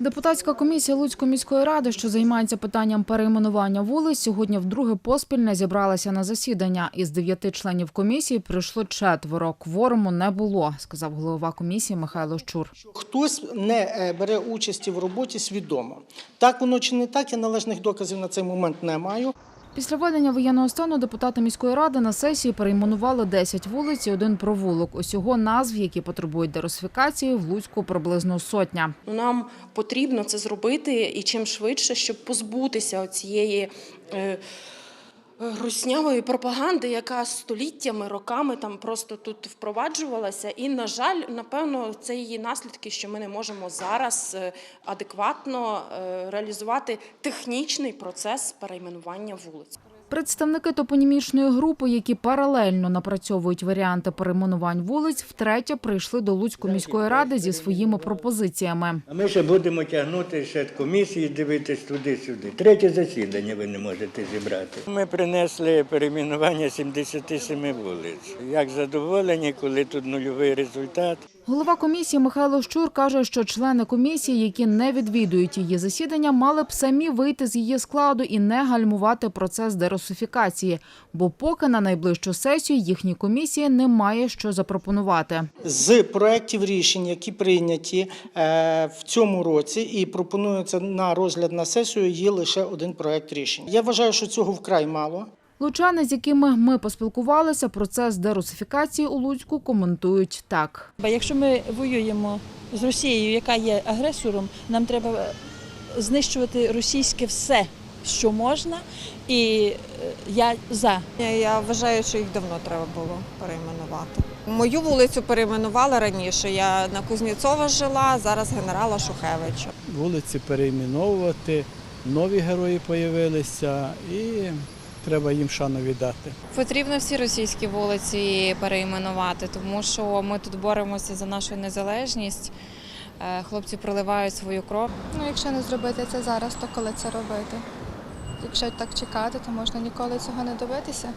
Депутатська комісія Луцької міської ради, що займається питанням перейменування вулиць, сьогодні вдруге поспіль не зібралася на засідання. Із дев'яти членів комісії прийшло четверо. Кворуму не було, сказав голова комісії Михайло Щур. Хтось не е, бере участі в роботі свідомо. Так воно чи не так, я належних доказів на цей момент не маю. Після введення воєнного стану депутати міської ради на сесії перейменували 10 вулиць і один провулок. Усього назв, які потребують деросифікації, в Луцьку приблизно сотня. Ну, Нам потрібно це зробити і чим швидше, щоб позбутися цієї е, руснявої пропаганди, яка століттями, роками там просто тут впроваджувалася. І, на жаль, напевно, це її наслідки, що ми не можемо зараз е, адекватно е, реалізувати технічний процес перейменування вулиць. Представники топонімічної групи, які паралельно напрацьовують варіанти перейменувань вулиць, втретє прийшли до Луцької міської ради зі своїми пропозиціями. А ми ще будемо тягнути ще комісії, дивитись туди-сюди. Третє засідання ви не можете зібрати. Ми принесли перейменування 77 вулиць. Як задоволені, коли тут нульовий результат. Голова комісії Михайло Щур каже, що члени комісії, які не відвідують її засідання, мали б самі вийти з її складу і не гальмувати процес дерусифікації, бо поки на найближчу сесію їхній комісії немає що запропонувати. З проєктів рішень, які прийняті е, в цьому році і пропонуються на розгляд на сесію, є лише один проєкт рішень. Я вважаю, що цього вкрай мало. Лучани, з якими ми поспілкувалися, процес дерусифікації у Луцьку коментують так. Якщо ми воюємо з Росією, яка є агресором, нам треба знищувати російське все, що можна, і е, я за. Я вважаю, що їх давно треба було перейменувати. Мою вулицю перейменували раніше. Я на Кузнєцова жила, зараз генерала Шухевича. вулиці перейменовувати, нові герої появилися і треба їм шану віддати. Потрібно всі російські вулиці перейменувати, тому що ми тут боремося за нашу незалежність. Е, Хлопці проливають свою кров. Ну, якщо не зробити це зараз, то коли це робити? Якщо так чекати, то можна ніколи цього не добитися.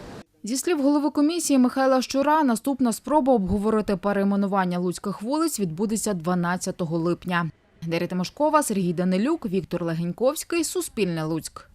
Зі слів голови комісії Михайла Щура, наступна спроба обговорити перейменування луцьких вулиць відбудеться 12 липня. Дар'я Тимошкова, Сергій Данилюк, Віктор Легеньковський, Суспільне Луцьк.